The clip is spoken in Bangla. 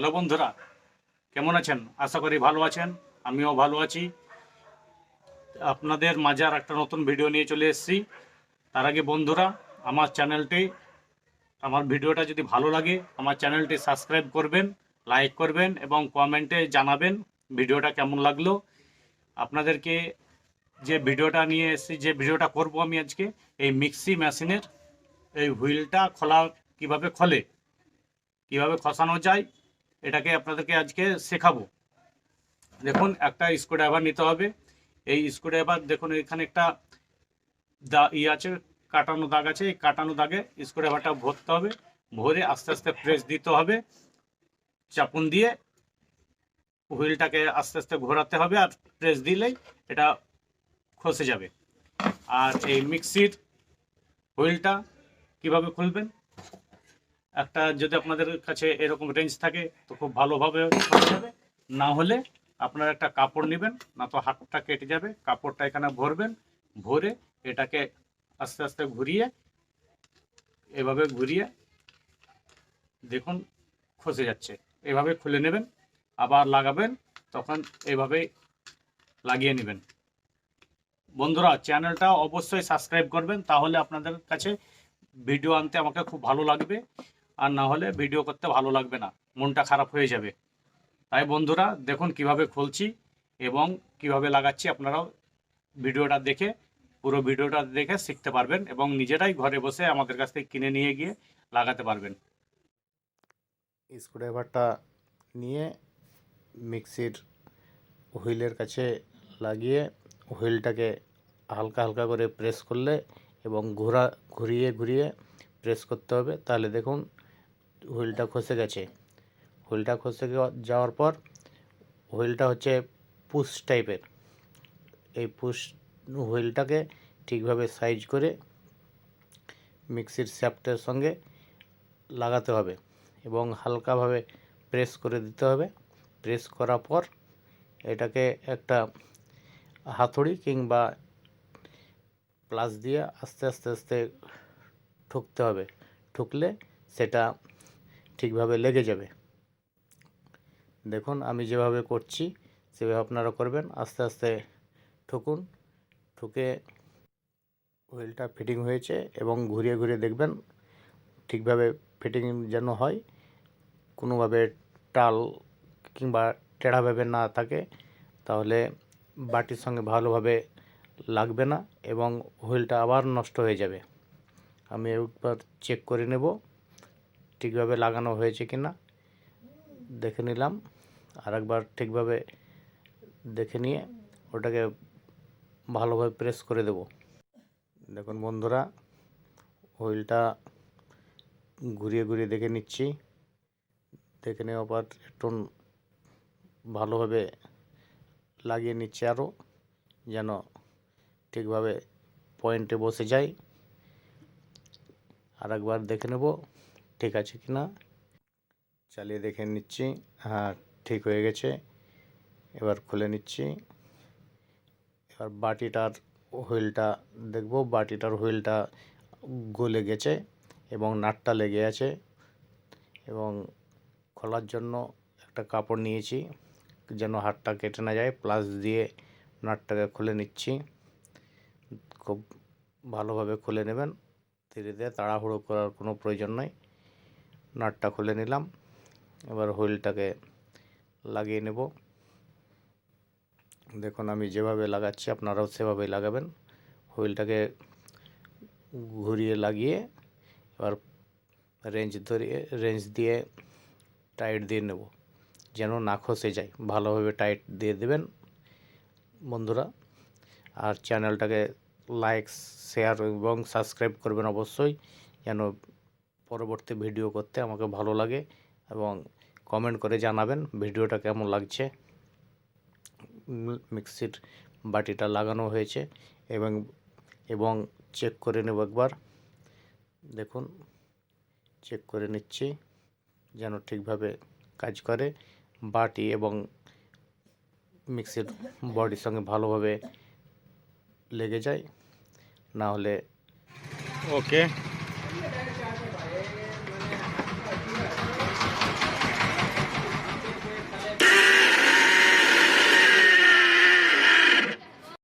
হ্যালো বন্ধুরা, কেমন আছেন? আশা করি ভালো আছেন, আমিও ভালো আছি। আপনাদের মাঝে আর একটা নতুন ভিডিও নিয়ে চলে এসেছি। তার আগে বন্ধুরা, আমার চ্যানেলটি, আমার ভিডিওটা যদি ভালো লাগে, আমার চ্যানেলটি সাবস্ক্রাইব করবেন, লাইক করবেন এবং কমেন্টে জানাবেন ভিডিওটা কেমন লাগল। আপনাদেরকে যে ভিডিওটা নিয়ে এসেছি, যে ভিডিওটা করব আমি আজকে, এই মিক্সি মেশিনের এই হুইলটা খোলা কীভাবে খোলে, কীভাবে খসানো যায় এটাকে আপনাদেরকে আজকে শেখাবো। দেখুন, একটা স্ক্রুড্রাইভার নিতে হবে। এই স্ক্রুড্রাইভার দেখুন, এখানে একটা দা, ই আছে, কাটানো দাগ আছে। এই কাটানো দাগে স্ক্রুড্রাইভারটা ভরতে হবে। ভরে আস্তে আস্তে প্রেস দিতে হবে। চাপুন দিয়ে হুইলটাকে আস্তে আস্তে ঘোরাতে হবে আর প্রেস দিলেই এটা খসে যাবে। আর এই মিক্সির হুইলটা কীভাবে খুলবেন? একটা যদি আপনাদের কাছে এরকম রেঞ্জ থাকে, তো খুব ভালোভাবে না হলে আপনারা একটা কাপড় নেবেন, না তো হাতটা কেটে যাবে, কাপড়টা এখানে ভরবেন, ভরে এটাকে আস্তে আস্তে ঘুরিয়ে, এভাবে ঘুরিয়ে দেখুন খসে যাচ্ছে। এভাবে খুলে নেবেন, আবার লাগাবেন, তখন এভাবে লাগিয়ে নেবেন। বন্ধুরা, চ্যানেলটা অবশ্যই সাবস্ক্রাইব করবেন, তাহলে আপনাদের কাছে ভিডিও আনতে আমাকে খুব ভালো লাগবে। আর না হলে ভিডিও করতে ভালো লাগবে না, মনটা খারাপ হয়ে যাবে। তাই বন্ধুরা, দেখুন কীভাবে খুলছি এবং কীভাবে লাগাচ্ছি, আপনারাও ভিডিওটা দেখে, পুরো ভিডিওটা দেখে শিখতে পারবেন এবং নিজেরাই ঘরে বসে আমাদের কাছ থেকে কিনে নিয়ে গিয়ে লাগাতে পারবেন। স্ক্রুড্রাইভারটা নিয়ে মিক্সির হুইলের কাছে লাগিয়ে হুইলটাকে হালকা হালকা করে প্রেস করলে এবং ঘোরা, ঘুরিয়ে ঘুরিয়ে প্রেস করতে হবে। তাহলে দেখুন হুইলটা খসে গেছে। হুইলটা খসে যাওয়ার পর হুইলটা হচ্ছে পুশ টাইপের। এই পুশ হুইলটাকে ঠিকভাবে সাইজ করে মিক্সির শ্যাফটের সঙ্গে লাগাতে হবে এবং হালকাভাবে প্রেস করে দিতে হবে। প্রেস করার পর এটাকে একটা হাতুড়ি কিংবা প্লাস দিয়ে আস্তে আস্তে আস্তে ঠুকতে হবে। ঠুকলে সেটা ঠিকভাবে লেগে যাবে। দেখুন, আমি যেভাবে করছি, সেভাবে আপনারা করবেন। আস্তে আস্তে ঠুকুন। ঠুকে হুইলটা ফিটিং হয়েছে এবং ঘুরিয়ে ঘুরিয়ে দেখবেন ঠিকভাবে ফিটিং যেন হয়, কোনোভাবে টাল কিংবা টেढ़াভাবে না থাকে, তাহলে বাটির সঙ্গে ভালোভাবে লাগবে না এবং হুইলটা আবার নষ্ট হয়ে যাবে। আমি একবার চেক করে নেব। ঠিকভাবে লাগানো হয়েছে কি না দেখে নিলাম। আর একবার ঠিকভাবে দেখে নিয়ে ওটাকে ভালোভাবে প্রেস করে দেব। দেখুন বন্ধুরা হুইলটা ঘুরিয়ে ঘুরিয়ে দেখে নিচ্ছি। দেখে নেওয়ার পর একটু ভালোভাবে লাগিয়ে নিচ্ছি আরও যেন ঠিকভাবে পয়েন্টে বসে যায়। আর একবার দেখে নেব। ঠিক আছে কি না? চালিয়ে দেখে নিচ্ছি। হ্যাঁ ঠিক হয়ে গেছে। এবার খুলে নিচ্ছি। এবার বাটিটার হুইলটা দেখব। বাটিটার হুইলটা গলে গেছে এবং নাটটা লেগে আছে এবং খোলার জন্য একটা কাপড় নিয়েছি যেন হাতটা কেটে না যায়। প্লাস দিয়ে নাটটাকে খুলে নিচ্ছি। খুব ভালোভাবে খুলে নেবেন। ধীরে ধীরে তাড়াহুড়ো করার কোনো প্রয়োজন নয় নাটটা খুলে নিলাম। এবার হুইলটাকে লাগিয়ে নেব। দেখুন, আমি যেভাবে লাগাচ্ছি, আপনারাও সেভাবেই লাগাবেন। হুইলটাকে ঘুরিয়ে লাগিয়ে এবার রেঞ্জ ধরিয়ে রেঞ্জ দিয়ে টাইট দিয়ে নেব, যেন না খসে যায়। ভালোভাবে টাইট দিয়ে দেবেন বন্ধুরা। আর চ্যানেলটাকে লাইক, শেয়ার এবং সাবস্ক্রাইব করবেন অবশ্যই, যেন পরবর্তী ভিডিও করতে আমাকে ভালো লাগে এবং কমেন্ট করে জানাবেন ভিডিওটা কেমন লাগছে। মিক্সির বাটিটা লাগানো হয়েছে এবং এবং চেক করে নেব একবার। দেখুন চেক করে নিচ্ছি যেন ঠিকভাবে কাজ করে। বাটি এবং মিক্সির বডির সঙ্গে ভালোভাবে লেগে যায়। না হলে ওকে